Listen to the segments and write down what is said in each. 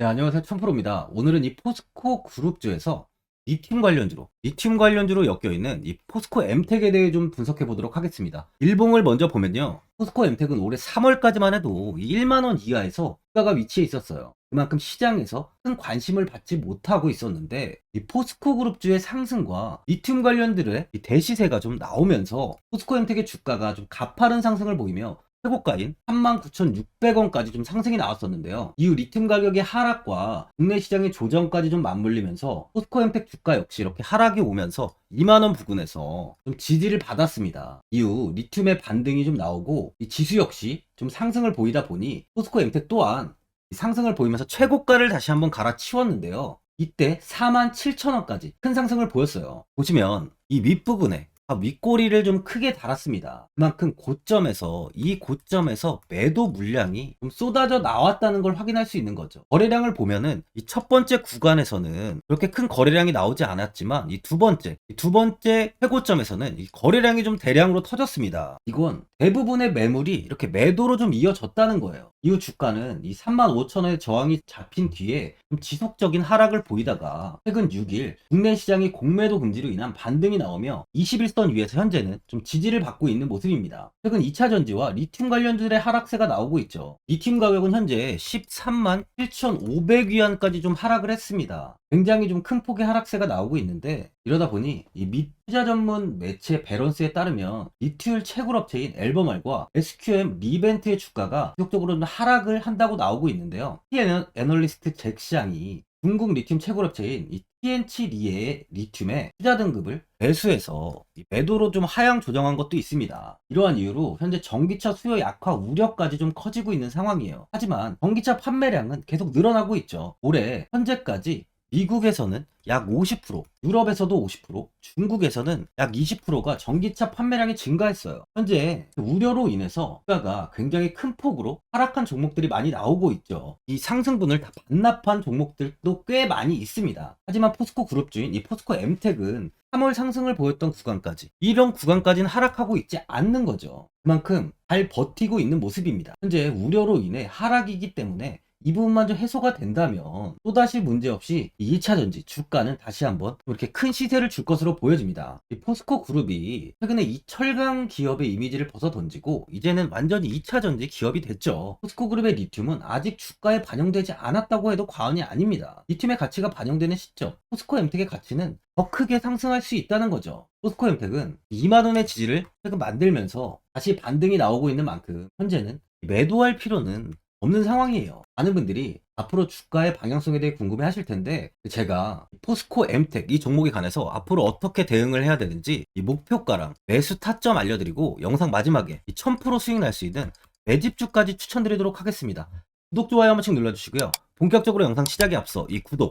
네, 안녕하세요. 천프로입니다. 오늘은 이 포스코 그룹주에서 리튬 관련주로, 리튬 관련주로 엮여있는 이 포스코 엠텍에 대해 좀 분석해 보도록 하겠습니다. 일봉을 먼저 보면요. 포스코 엠텍은 올해 3월까지만 해도 1만원 이하에서 주가가 위치해 있었어요. 그만큼 시장에서 큰 관심을 받지 못하고 있었는데 이 포스코 그룹주의 상승과 리튬 관련들의 이 대시세가 좀 나오면서 포스코 엠텍의 주가가 좀 가파른 상승을 보이며 최고가인 39,600원까지 좀 상승이 나왔었는데요. 이후 리튬 가격의 하락과 국내 시장의 조정까지 좀 맞물리면서 포스코엠텍 주가 역시 이렇게 하락이 오면서 2만원 부근에서 좀 지지를 받았습니다. 이후 리튬의 반등이 좀 나오고 이 지수 역시 좀 상승을 보이다 보니 포스코엠텍 또한 이 상승을 보이면서 최고가를 다시 한번 갈아치웠는데요. 이때 47,000원까지 큰 상승을 보였어요. 보시면 이 윗부분에 아, 윗꼬리를 좀 크게 달았습니다. 그만큼 고점에서 이 고점에서 매도 물량이 좀 쏟아져 나왔다는 걸 확인할 수 있는 거죠. 거래량을 보면은 이 첫 번째 구간에서는 그렇게 큰 거래량이 나오지 않았지만 이 두 번째 이 두 번째 최고점에서는 이 거래량이 좀 대량으로 터졌습니다. 이건 대부분의 매물이 이렇게 매도로 좀 이어졌다는 거예요. 이후 주가는 이 35,000원의 저항이 잡힌 뒤에 좀 지속적인 하락을 보이다가 최근 6일 국내 시장이 공매도 금지로 인한 반등이 나오며 21선 위에서 현재는 좀 지지를 받고 있는 모습입니다. 최근 2차 전지와 리튬 관련주들의 하락세가 나오고 있죠. 리튬 가격은 현재 13만 7,500위안까지 좀 하락을 했습니다. 굉장히 좀 큰 폭의 하락세가 나오고 있는데 이러다 보니 이 미투자 전문 매체 베런스에 따르면 리튬 채굴 업체인 엘버말과 SQM 리벤트의 주가가 지속적으로 좀 하락을 한다고 나오고 있는데요. 티 애널리스트 잭시앙이 중국 리튬 채굴 업체인 이 TN치 리의 리튬의 투자 등급을 매수해서 이 매도로 좀 하향 조정한 것도 있습니다. 이러한 이유로 현재 전기차 수요 약화 우려까지 좀 커지고 있는 상황이에요. 하지만 전기차 판매량은 계속 늘어나고 있죠. 올해 현재까지 미국에서는 약 50%, 유럽에서도 50%, 중국에서는 약 20%가 전기차 판매량이 증가했어요. 현재 우려로 인해서 주가가 굉장히 큰 폭으로 하락한 종목들이 많이 나오고 있죠. 이 상승분을 다 반납한 종목들도 꽤 많이 있습니다. 하지만 포스코 그룹 주인 이 포스코 엠텍은 3월 상승을 보였던 구간까지 이런 구간까지는 하락하고 있지 않는 거죠. 그만큼 잘 버티고 있는 모습입니다. 현재 우려로 인해 하락이기 때문에 이 부분만 좀 해소가 된다면 또다시 문제없이 2차 전지 주가는 다시 한번 이렇게 큰 시세를 줄 것으로 보여집니다. 이 포스코 그룹이 최근에 이 철강 기업의 이미지를 벗어 던지고 이제는 완전히 2차 전지 기업이 됐죠. 포스코 그룹의 리튬은 아직 주가에 반영되지 않았다고 해도 과언이 아닙니다. 리튬의 가치가 반영되는 시점, 포스코 엠텍의 가치는 더 크게 상승할 수 있다는 거죠. 포스코 엠텍은 2만원의 지지를 최근 만들면서 다시 반등이 나오고 있는 만큼 현재는 매도할 필요는 없는 상황이에요. 많은 분들이 앞으로 주가의 방향성에 대해 궁금해 하실 텐데 제가 포스코 엠텍 이 종목에 관해서 앞으로 어떻게 대응을 해야 되는지 이 목표가랑 매수 타점 알려드리고 영상 마지막에 이1000% 수익 날 수 있는 매집주까지 추천드리도록 하겠습니다. 구독, 좋아요 한 번씩 눌러주시고요. 본격적으로 영상 시작에 앞서 이 구독,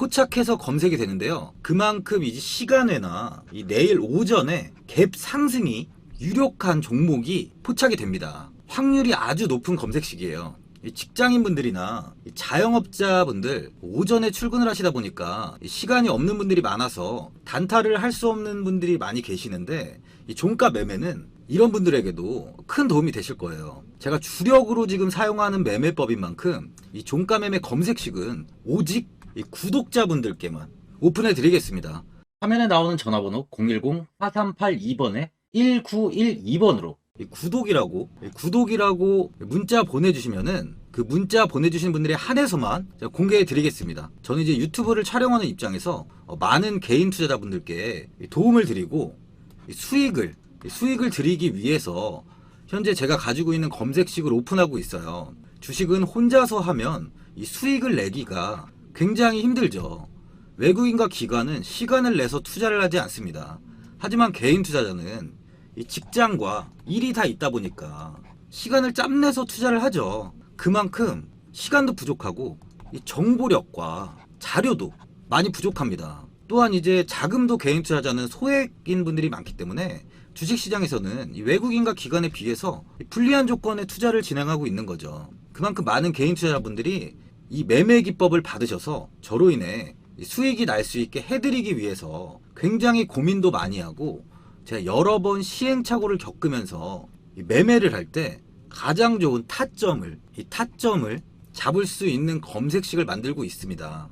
포착해서 검색이 되는데요. 그만큼 이제 시간외나 이 내일 오전에 갭 상승이 유력한 종목이 포착이 됩니다. 확률이 아주 높은 검색식이에요. 이 직장인분들이나 이 자영업자분들 오전에 출근을 하시다 보니까 이 시간이 없는 분들이 많아서 단타를 할 수 없는 분들이 많이 계시는데 이 종가 매매는 이런 분들에게도 큰 도움이 되실 거예요. 제가 주력으로 지금 사용하는 매매법인 만큼 이 종가 매매 검색식은 오직 이 구독자분들께만 오픈해 드리겠습니다. 화면에 나오는 전화번호 010-4382번에 1912번으로 구독이라고 구독이라고 문자 보내주시면은 그 문자 보내주신 분들에 한해서만 공개해 드리겠습니다. 저는 이제 유튜브를 촬영하는 입장에서 어, 많은 개인 투자자분들께 도움을 드리고 수익을 수익을 드리기 위해서 현재 제가 가지고 있는 검색식을 오픈하고 있어요. 주식은 혼자서 하면 이 수익을 내기가 굉장히 힘들죠. 외국인과 기관은 시간을 내서 투자를 하지 않습니다. 하지만 개인 투자자는 이 직장과 일이 다 있다 보니까 시간을 짬내서 투자를 하죠. 그만큼 시간도 부족하고 이 정보력과 자료도 많이 부족합니다. 또한 이제 자금도 개인 투자자는 소액인 분들이 많기 때문에 주식시장에서는 이 외국인과 기관에 비해서 이 불리한 조건의 투자를 진행하고 있는 거죠. 그만큼 많은 개인 투자자분들이 이 매매 기법을 받으셔서 저로 인해 이 수익이 날 수 있게 해드리기 위해서 굉장히 고민도 많이 하고 제가 여러 번 시행착오를 겪으면서 이 매매를 할 때 가장 좋은 타점을 이 타점을 잡을 수 있는 검색식을 만들고 있습니다.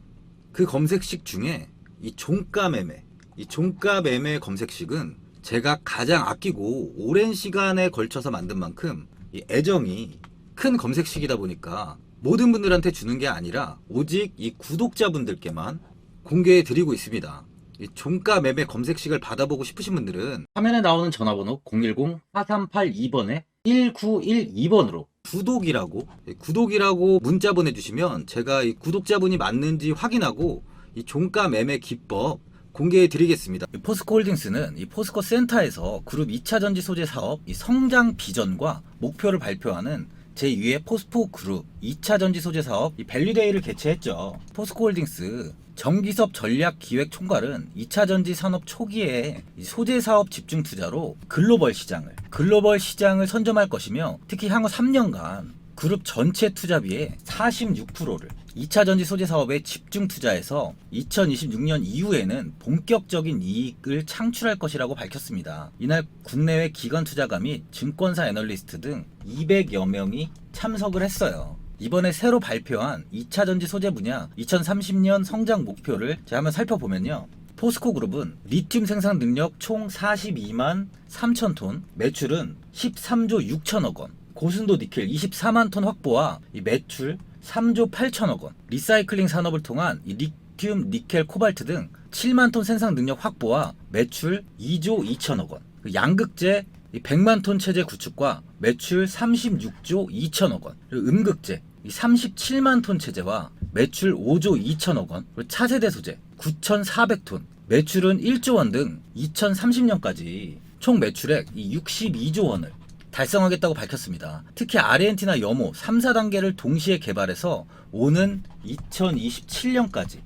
그 검색식 중에 이 종가 매매, 이 종가 매매 검색식은 제가 가장 아끼고 오랜 시간에 걸쳐서 만든 만큼 이 애정이 큰 검색식이다 보니까 모든 분들한테 주는 게 아니라 오직 이 구독자분들께만 공개해 드리고 있습니다. 이 종가 매매 검색식을 받아보고 싶으신 분들은 화면에 나오는 전화번호 010-4382번에 1912번으로 구독이라고 예, 구독이라고 문자 보내주시면 제가 이 구독자분이 맞는지 확인하고 이 종가 매매 기법 공개해 드리겠습니다. 포스코 홀딩스는 이 포스코 센터에서 그룹 2차 전지 소재 사업 이 성장 비전과 목표를 발표하는 제2회 포스포 그룹 2차 전지 소재 사업 이 밸류데이를 개최했죠. 포스코 홀딩스 정기섭 전략 기획 총괄은 2차 전지 산업 초기에 이 소재 사업 집중 투자로 글로벌 시장을 글로벌 시장을 선점할 것이며 특히 향후 3년간 그룹 전체 투자비의 46%를 2차 전지 소재 사업에 집중 투자해서 2026년 이후에는 본격적인 이익을 창출할 것이라고 밝혔습니다. 이날 국내외 기관 투자가 및 증권사 애널리스트 등 200여 명이 참석을 했어요. 이번에 새로 발표한 2차 전지 소재 분야 2030년 성장 목표를 제가 한번 살펴보면요. 포스코 그룹은 리튬 생산 능력 총 42만 3천 톤, 매출은 13조 6천억 원, 고순도 니켈 24만 톤 확보와 이 매출 3조 8천억 원, 리사이클링 산업을 통한 이 리튬, 니켈, 코발트 등 7만 톤 생산 능력 확보와 매출 2조 2천억 원, 그 양극재 이 100만 톤 체제 구축과 매출 36조 2천억 원, 음극재 이 37만 톤 체제와 매출 5조 2천억 원, 차세대 소재 9,400톤, 매출은 1조 원 등 2030년까지 총 매출액 이 62조 원을 달성하겠다고 밝혔습니다. 특히 아르헨티나 염호 3, 4단계를 동시에 개발해서 오는 2027년까지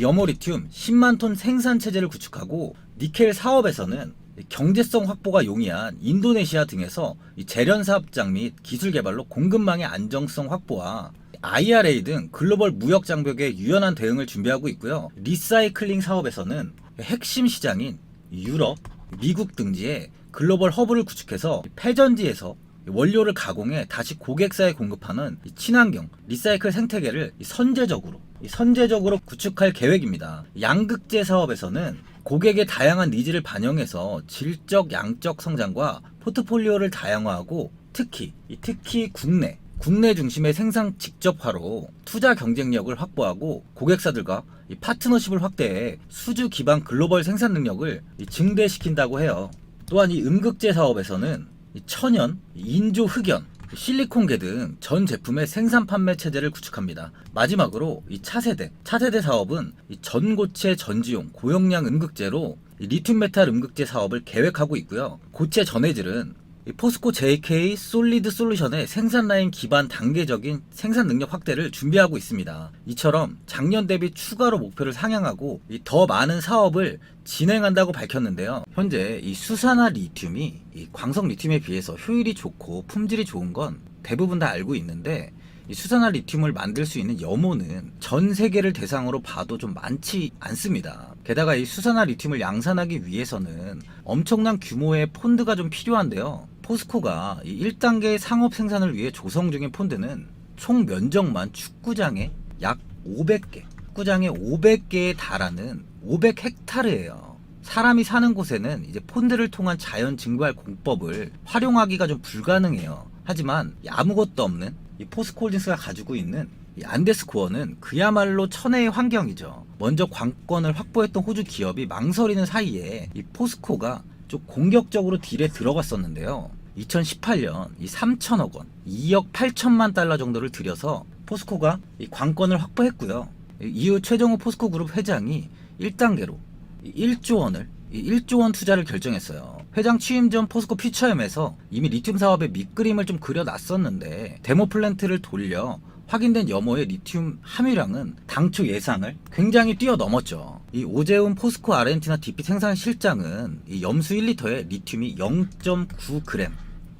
염호 리튬 10만 톤 생산 체제를 구축하고 니켈 사업에서는 경제성 확보가 용이한 인도네시아 등에서 이 재련 사업장 및 기술 개발로 공급망의 안정성 확보와 IRA 등 글로벌 무역 장벽에 유연한 대응을 준비하고 있고요. 리사이클링 사업에서는 핵심 시장인 유럽, 미국 등지에 글로벌 허브를 구축해서 폐전지에서 원료를 가공해 다시 고객사에 공급하는 이 친환경 리사이클 생태계를 이 선제적으로 이 선제적으로 구축할 계획입니다. 양극재 사업에서는 고객의 다양한 니즈를 반영해서 질적 양적 성장과 포트폴리오를 다양화하고 특히 이 특히 국내 국내 중심의 생산 직접화로 투자 경쟁력을 확보하고 고객사들과 이 파트너십을 확대해 수주 기반 글로벌 생산 능력을 이 증대시킨다고 해요. 또한 이 음극재 사업에서는 이 천연, 이 인조 흑연, 실리콘계 등 전 제품의 생산 판매 체제를 구축합니다. 마지막으로 이 차세대, 차세대 사업은 이 전고체 전지용 고용량 음극재로 이 리튬 메탈 음극재 사업을 계획하고 있고요. 고체 전해질은 이 포스코 JK 솔리드 솔루션의 생산 라인 기반 단계적인 생산 능력 확대를 준비하고 있습니다. 이처럼 작년 대비 추가로 목표를 상향하고 이더 많은 사업을 진행한다고 밝혔는데요. 현재 이 수산화 리튬이 이 광석 리튬에 비해서 효율이 좋고 품질이 좋은 건 대부분 다 알고 있는데 이 수산화 리튬을 만들 수 있는 염호는 전 세계를 대상으로 봐도 좀 많지 않습니다. 게다가 이 수산화 리튬을 양산하기 위해서는 엄청난 규모의 폰드가 좀 필요한데요. 포스코가 이 1단계 상업 생산을 위해 조성 중인 폰드는 총 면적만 축구장에 약 500개, 축구장에 500개에 달하는 500헥타르예요. 사람이 사는 곳에는 이제 폰드를 통한 자연 증발 공법을 활용하기가 좀 불가능해요. 하지만 이 아무것도 없는 이 포스코홀딩스가 가지고 있는 이 안데스 코어는 그야말로 천혜의 환경이죠. 먼저 관건을 확보했던 호주 기업이 망설이는 사이에 이 포스코가 좀 공격적으로 딜에 들어갔었는데요. 2018년 이 3천억 원, 2억 8천만 달러 정도를 들여서 포스코가 이 관건을 확보했고요. 이후 최정호 포스코 그룹 회장이 1단계로 1조 원을 1조 원 투자를 결정했어요. 회장 취임 전 포스코 퓨처엠에서 이미 리튬 사업의 밑그림을 좀 그려놨었는데 데모 플랜트를 돌려 확인된 염호의 리튬 함유량은 당초 예상을 굉장히 뛰어넘었죠. 이 오재훈 포스코 아르헨티나 DP 생산 실장은 이 염수 1리터에 리튬이 0.9g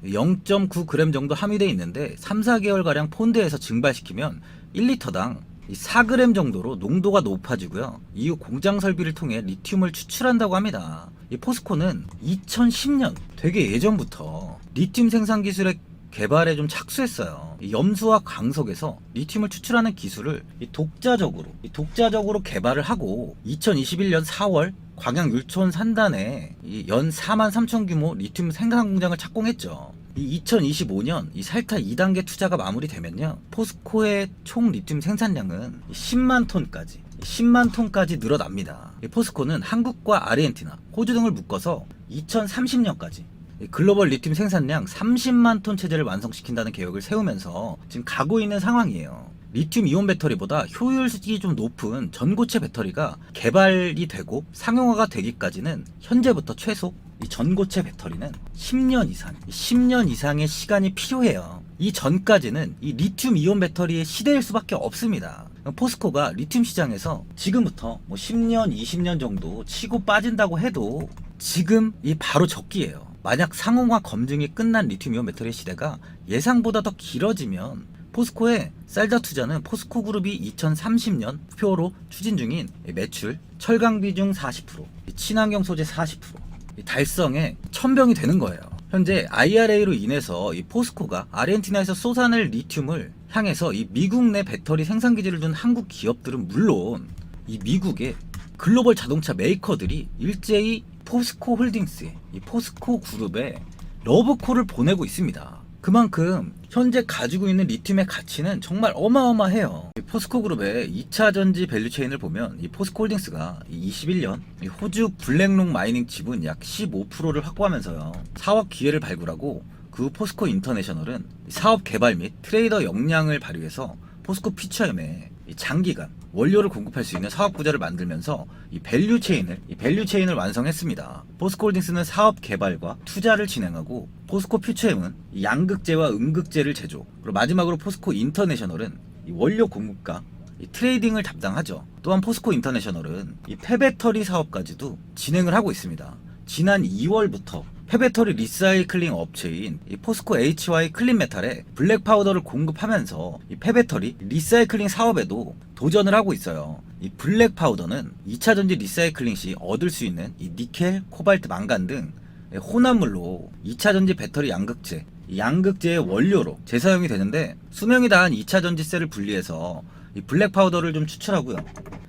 0.9g 정도 함유되어 있는데 3, 4개월가량 폰드에서 증발시키면 1리터당 4g 정도로 농도가 높아지고요. 이후 공장 설비를 통해 리튬을 추출한다고 합니다. 이 포스코는 2010년 되게 예전부터 리튬 생산 기술의 개발에 좀 착수했어요. 이 염수와 강석에서 리튬을 추출하는 기술을 이 독자적으로 이 독자적으로 개발을 하고 2021년 4월 광양 율촌 산단에 이연 4만 3천 규모 리튬 생산 공장을 착공했죠. 이 2025년 이 살타 2단계 투자가 마무리되면요. 포스코의 총 리튬 생산량은 10만 톤까지 10만 톤까지 늘어납니다. 이 포스코는 한국과 아르헨티나, 호주 등을 묶어서 2030년까지 글로벌 리튬 생산량 30만 톤 체제를 완성시킨다는 계획을 세우면서 지금 가고 있는 상황이에요. 리튬 이온 배터리보다 효율이 좀 높은 전고체 배터리가 개발이 되고 상용화가 되기까지는 현재부터 최소 이 전고체 배터리는 10년 이상, 10년 이상의 시간이 필요해요. 이 전까지는 이 리튬 이온 배터리의 시대일 수밖에 없습니다. 포스코가 리튬 시장에서 지금부터 뭐 10년, 20년 정도 치고 빠진다고 해도 지금 이 바로 적기예요. 만약 상용화 검증이 끝난 리튬 이온 배터리 시대가 예상보다 더 길어지면 포스코의 쌀다 투자는 포스코 그룹이 2030년 표로 추진 중인 매출, 철강 비중 40%, 친환경 소재 40% 달성에 천병이 되는 거예요. 현재 IRA로 인해서 이 포스코가 아르헨티나에서 쏟아낼 리튬을 향해서 이 미국 내 배터리 생산 기지를 둔 한국 기업들은 물론 이 미국의 글로벌 자동차 메이커들이 일제히 포스코 홀딩스에 이 포스코 그룹에 러브콜을 보내고 있습니다. 그만큼 현재 가지고 있는 리튬의 가치는 정말 어마어마해요. 이 포스코 그룹의 2차 전지 밸류 체인을 보면 이 포스코 홀딩스가 21년 이 호주 블랙록 마이닝 지분 약 15%를 확보하면서요. 사업 기회를 발굴하고 그후 포스코 인터내셔널은 사업 개발 및 트레이더 역량을 발휘해서 포스코 피처엠에 이 장기간 원료를 공급할 수 있는 사업 구조를 만들면서 이 밸류 체인을 이 밸류 체인을 완성했습니다. 포스코홀딩스는 사업 개발과 투자를 진행하고 포스코 퓨처엠은 이 양극재와 음극재를 제조. 그리고 마지막으로 포스코 인터내셔널은 이 원료 공급과 이 트레이딩을 담당하죠. 또한 포스코 인터내셔널은 이 폐배터리 사업까지도 진행을 하고 있습니다. 지난 2월부터 폐배터리 리사이클링 업체인 이 포스코 HY 클린메탈에 블랙 파우더를 공급하면서 이 폐배터리 리사이클링 사업에도 도전을 하고 있어요. 이 블랙 파우더는 2차 전지 리사이클링 시 얻을 수 있는 이 니켈, 코발트, 망간 등 혼합물로 2차 전지 배터리 양극재, 이 양극재의 원료로 재사용이 되는데 수명이 다한 2차 전지 셀을 분리해서 이 블랙 파우더를 좀 추출하고요.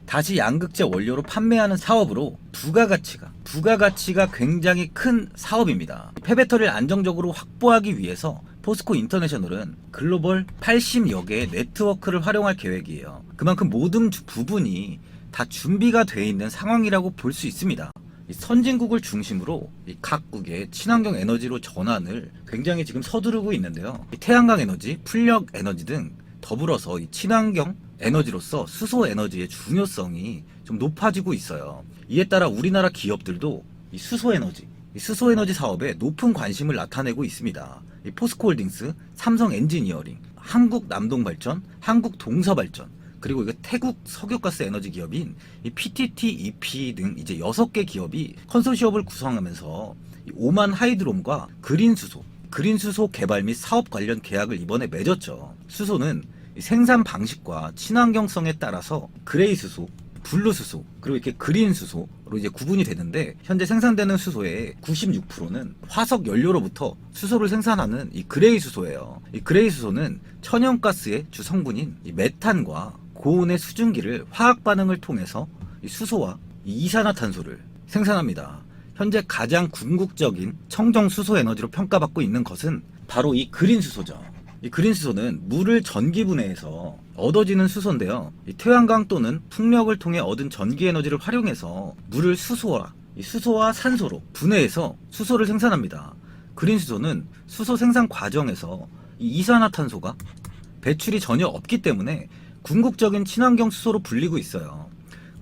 다시 양극재 원료로 판매하는 사업으로 부가가치가 부가가치가 굉장히 큰 사업입니다. 폐배터리를 안정적으로 확보하기 위해서 포스코 인터내셔널은 글로벌 80여 개의 네트워크를 활용할 계획이에요. 그만큼 모든 주- 부분이 다 준비가 돼 있는 상황이라고 볼 수 있습니다. 이 선진국을 중심으로 이 각국의 친환경 에너지로 전환을 굉장히 지금 서두르고 있는데요. 이 태양광 에너지, 풍력 에너지 등 더불어서 이 친환경 에너지로서 수소 에너지의 중요성이 좀 높아지고 있어요. 이에 따라 우리나라 기업들도 이 수소 에너지, 이 수소 에너지 사업에 높은 관심을 나타내고 있습니다. 이 포스코홀딩스, 삼성 엔지니어링, 한국 남동발전, 한국 동서발전, 그리고 이거 태국 석유가스 에너지 기업인 이 PTT, EP 등 이제 6개 기업이 컨소시엄을 구성하면서 이 오만 하이드롬과 그린 수소, 그린 수소 개발 및 사업 관련 계약을 이번에 맺었죠. 수소는 이 생산 방식과 친환경성에 따라서 그레이 수소, 블루 수소, 그리고 이렇게 그린 수소로 이제 구분이 되는데 현재 생산되는 수소의 96%는 화석 연료로부터 수소를 생산하는 이 그레이 수소예요. 이 그레이 수소는 천연가스의 주 성분인 이 메탄과 고온의 수증기를 화학 반응을 통해서 이 수소와 이 이산화탄소를 생산합니다. 현재 가장 궁극적인 청정 수소 에너지로 평가받고 있는 것은 바로 이 그린 수소죠. 이 그린 수소는 물을 전기 분해해서 얻어지는 수소인데요. 이 태양광 또는 풍력을 통해 얻은 전기 에너지를 활용해서 물을 수소와 이 수소와 산소로 분해해서 수소를 생산합니다. 그린 수소는 수소 생산 과정에서 이 이산화탄소가 배출이 전혀 없기 때문에 궁극적인 친환경 수소로 불리고 있어요.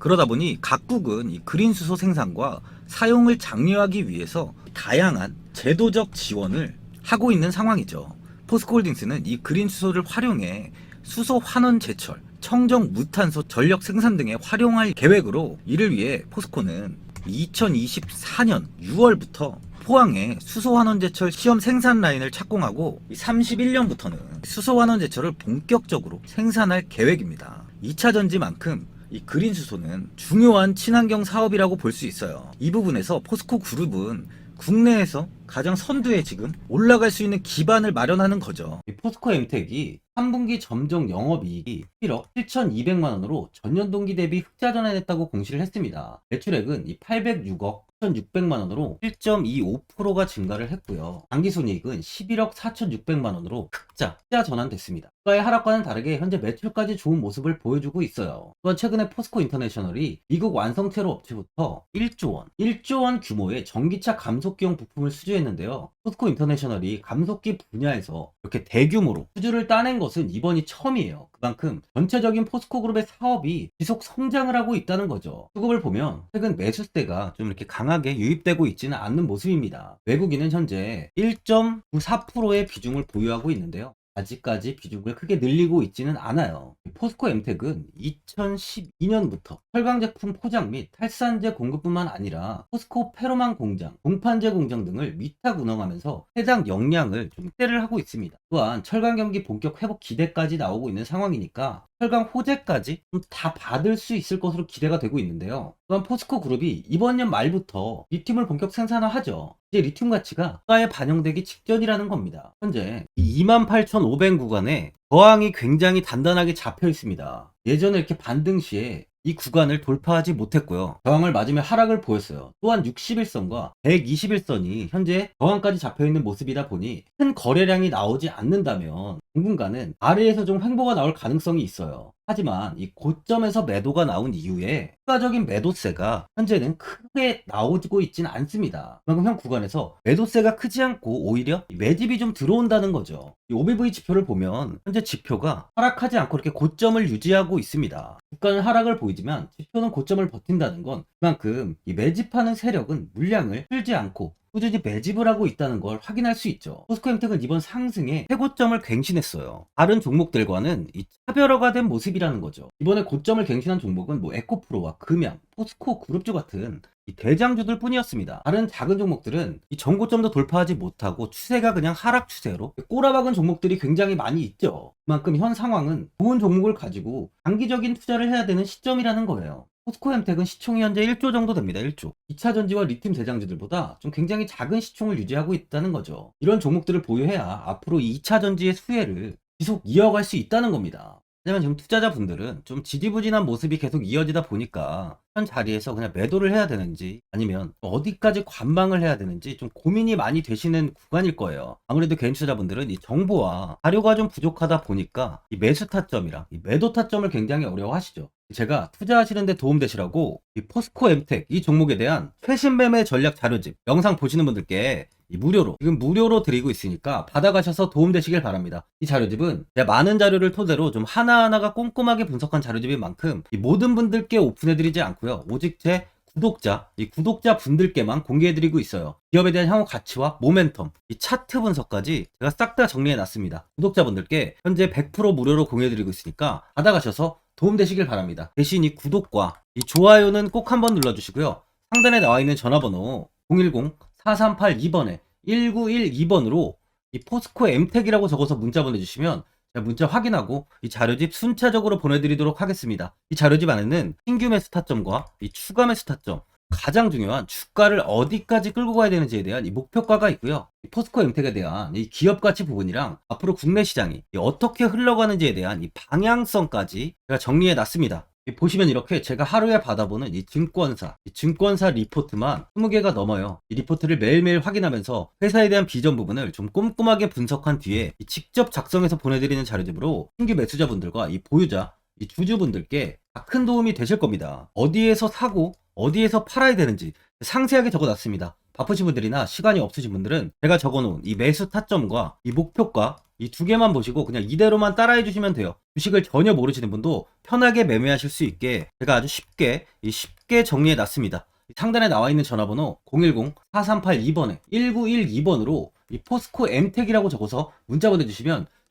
그러다 보니 각국은 이 그린 수소 생산과 사용을 장려하기 위해서 다양한 제도적 지원을 하고 있는 상황이죠. 포스코홀딩스는 이 그린 수소를 활용해 수소 환원 제철, 청정 무탄소 전력 생산 등에 활용할 계획으로 이를 위해 포스코는 2024년 6월부터 포항에 수소환원제철 시험 생산 라인을 착공하고 31년부터는 수소환원제철을 본격적으로 생산할 계획입니다. 2차 전지만큼 이 그린 수소는 중요한 친환경 사업이라고 볼 수 있어요. 이 부분에서 포스코 그룹은 국내에서 가장 선두에 지금 올라갈 수 있는 기반을 마련하는 거죠. 이 포스코 엠텍이 3분기 점정 영업이익이 1억 7,200만 원으로 전년 동기 대비 흑자 전환했다고 공시를 했습니다. 매출액은 이 806억 1,600만 원으로 1.25%가 증가를 했고요. 당기순이익은 11억 4,600만 원으로 흑자, 흑자 전환됐습니다. 주가의 하락과는 다르게 현재 매출까지 좋은 모습을 보여주고 있어요. 또한 최근에 포스코 인터내셔널이 미국 완성체로 업체부터 1조 원, 1조 원 규모의 전기차 감속기용 부품을 수주했는데 요. 포스코 인터내셔널이 감속기 분야에서 이렇게 대규모로 수주를 따낸 것은 이번이 처음이에요. 그만큼 전체적인 포스코 그룹의 사업이 지속 성장을 하고 있다는 거죠. 수급을 보면 최근 매수세가 좀 이렇게 강하게 유입되고 있지는 않는 모습입니다. 외국인은 현재 1.94%의 비중을 보유하고 있는데요. 아직까지 비중을 크게 늘리고 있지는 않아요. 포스코 엠텍은 2012년부터 철강 제품 포장 및 탈산제 공급뿐만 아니라 포스코 페로만 공장, 공판제 공장 등을 위탁 운영하면서 해당 역량을 좀 확대를 하고 있습니다. 또한 철강 경기 본격 회복 기대까지 나오고 있는 상황이니까 철강 호재까지 좀다 받을 수 있을 것으로 기대가 되고 있는데요. 또한 포스코 그룹이 이번 년 말부터 리튬을 본격 생산화하죠. 이제 리튬 가치가 주가에 반영되기 직전이라는 겁니다. 현재 28,500 구간에 저항이 굉장히 단단하게 잡혀 있습니다. 예전에 이렇게 반등 시에 이 구간을 돌파하지 못했고요. 저항을 맞으며 하락을 보였어요. 또한 61선과 121선이 현재 저항까지 잡혀 있는 모습이다 보니 큰 거래량이 나오지 않는다면 당분간은 아래에서 좀 횡보가 나올 가능성이 있어요. 하지만 이 고점에서 매도가 나온 이후에 추가적인 매도세가 현재는 크게 나오고 있지는 않습니다. 그만큼 현 구간에서 매도세가 크지 않고 오히려 이 매집이 좀 들어온다는 거죠. 이 OBV 지표를 보면 현재 지표가 하락하지 않고 이렇게 고점을 유지하고 있습니다. 주가는 하락을 보이지만 지표는 고점을 버틴다는 건 그만큼 이 매집하는 세력은 물량을 풀지 않고 꾸준히 매집을 하고 있다는 걸 확인할 수 있죠. 포스코엠텍은 이번 상승에 최고점을 갱신했어요. 다른 종목들과는 이 차별화가 된 모습이라는 거죠. 이번에 고점을 갱신한 종목은 뭐 에코프로와 금양, 포스코 그룹주 같은 이 대장주들 뿐이었습니다. 다른 작은 종목들은 이 전고점도 돌파하지 못하고 추세가 그냥 하락 추세로 꼬라박은 종목들이 굉장히 많이 있죠. 그만큼 현 상황은 좋은 종목을 가지고 장기적인 투자를 해야 되는 시점이라는 거예요. 포스코엠 텍은 시총이 현재 1조 정도 됩니다. 1조. 2차 전지와 리튬 대장주들보다 좀 굉장히 작은 시총을 유지하고 있다는 거죠. 이런 종목들을 보유해야 앞으로 이 2차 전지의 수혜를 계속 이어갈 수 있다는 겁니다. 하지만 지금 투자자분들은 좀 지지부진한 모습이 계속 이어지다 보니까 현 자리에서 그냥 매도를 해야 되는지 아니면 어디까지 관망을 해야 되는지 좀 고민이 많이 되시는 구간일 거예요. 아무래도 개인 투자자분들은 이 정보와 자료가 좀 부족하다 보니까 이 매수 타점이랑 이 매도 타점을 굉장히 어려워하시죠. 제가 투자하시는데 도움되시라고 이 포스코 엠텍 이 종목에 대한 최신 매매 전략 자료집 영상 보시는 분들께 이 무료로 지금 무료로 드리고 있으니까 받아가셔서 도움되시길 바랍니다. 이 자료집은 많은 자료를 토대로 좀 하나하나가 꼼꼼하게 분석한 자료집인 만큼 이 모든 분들께 오픈해드리지 않고요. 오직 제 구독자, 이 구독자 분들께만 공개해드리고 있어요. 기업에 대한 향후 가치와 모멘텀, 이 차트 분석까지 제가 싹 다 정리해놨습니다. 구독자분들께 현재 100% 무료로 공개해드리고 있으니까 받아가셔서 도움되시길 바랍니다. 대신 이 구독과 이 좋아요는 꼭 한번 눌러주시고요. 상단에 나와 있는 전화번호 010-4382번에 1912번으로 이 포스코 엠텍이라고 적어서 문자 보내주시면 문자 확인하고 이 자료집 순차적으로 보내드리도록 하겠습니다. 이 자료집 안에는 신규 매수 타점과 이 추가 매수 타점, 가장 중요한 주가를 어디까지 끌고 가야 되는지에 대한 이 목표가가 있고요. 이 포스코 엠텍에 대한 이 기업 가치 부분이랑 앞으로 국내 시장이 이 어떻게 흘러가는지에 대한 이 방향성까지 제가 정리해 놨습니다. 이 보시면 이렇게 제가 하루에 받아보는 이 증권사, 이 증권사 리포트만 20개가 넘어요. 이 리포트를 매일매일 확인하면서 회사에 대한 비전 부분을 좀 꼼꼼하게 분석한 뒤에 이 직접 작성해서 보내드리는 자료집으로 신규 매수자분들과 이 보유자, 이 주주분들께 다큰 도움이 되실 겁니다. 어디에서 사고 어디에서 팔아야 되는지 상세하게 적어놨습니다. 바쁘신 분들이나 시간이 없으신 분들은 제가 적어놓은 이 매수 타점과 이 목표가 이 두 개만 보시고 그냥 이대로만 따라해 주시면 돼요. 주식을 전혀 모르시는 분도 편하게 매매하실 수 있게 제가 아주 쉽게 이 쉽게 정리해 놨습니다. 상단에 나와 있는 전화번호 010-4382번에 1912번으로 이 포스코 엠텍이라고 적어서 문자 보내주시면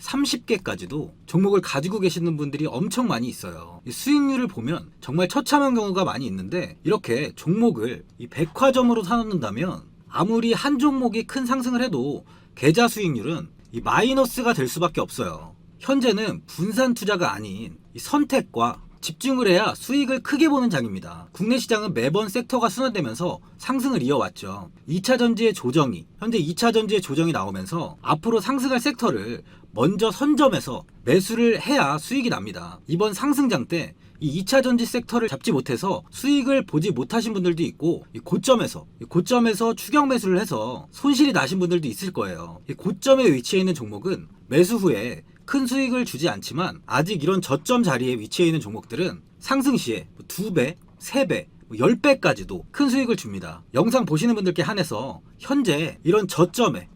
30개까지도 종목을 가지고 계시는 분들이 엄청 많이 있어요. 이 수익률을 보면 정말 처참한 경우가 많이 있는데 이렇게 종목을 이 백화점으로 사놓는다면 아무리 한 종목이 큰 상승을 해도 계좌 수익률은 이 마이너스가 될 수밖에 없어요. 현재는 분산 투자가 아닌 이 선택과 집중을 해야 수익을 크게 보는 장입니다. 국내 시장은 매번 섹터가 순환되면서 상승을 이어왔죠. 2차 전지의 조정이, 현재 2차 전지의 조정이 나오면서 앞으로 상승할 섹터를 먼저 선점해서 매수를 해야 수익이 납니다. 이번 상승장 때 이 2차 전지 섹터를 잡지 못해서 수익을 보지 못하신 분들도 있고 이 고점에서 이 고점에서 추격 매수를 해서 손실이 나신 분들도 있을 거예요. 이 고점에 위치해 있는 종목은 매수 후에 큰 수익을 주지 않지만 아직 이런 저점 자리에 위치해 있는 종목들은 상승 시에 2배, 3배, 10배까지도 큰 수익을 줍니다. 영상 보시는 분들께 한해서 현재 이런 저점에 이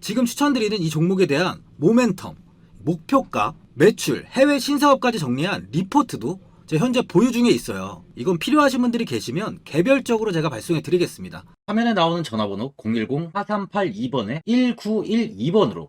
지금 추천드리는 이 종목에 대한 모멘텀, 목표가, 매출, 해외 신사업까지 정리한 리포트도 제 현재 보유 중에 있어요. 이건 필요하신 분들이 계시면 개별적으로 제가 발송해 드리겠습니다. 화면에 나오는 전화번호 010-4382번에 1912번으로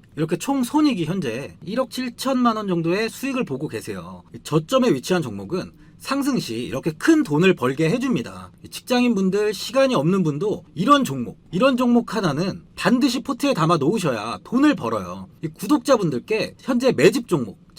이렇게 총 손익이 현재 1억 7천만 원 정도의 수익을 보고 계세요. 저점에 위치한 종목은 상승 시 이렇게 큰 돈을 벌게 해줍니다. 직장인 분들, 시간이 없는 분도 이런 종목, 이런 종목 하나는 반드시 포트에 담아 놓으셔야 돈을 벌어요. 이 구독자분들께 현재 매집 종목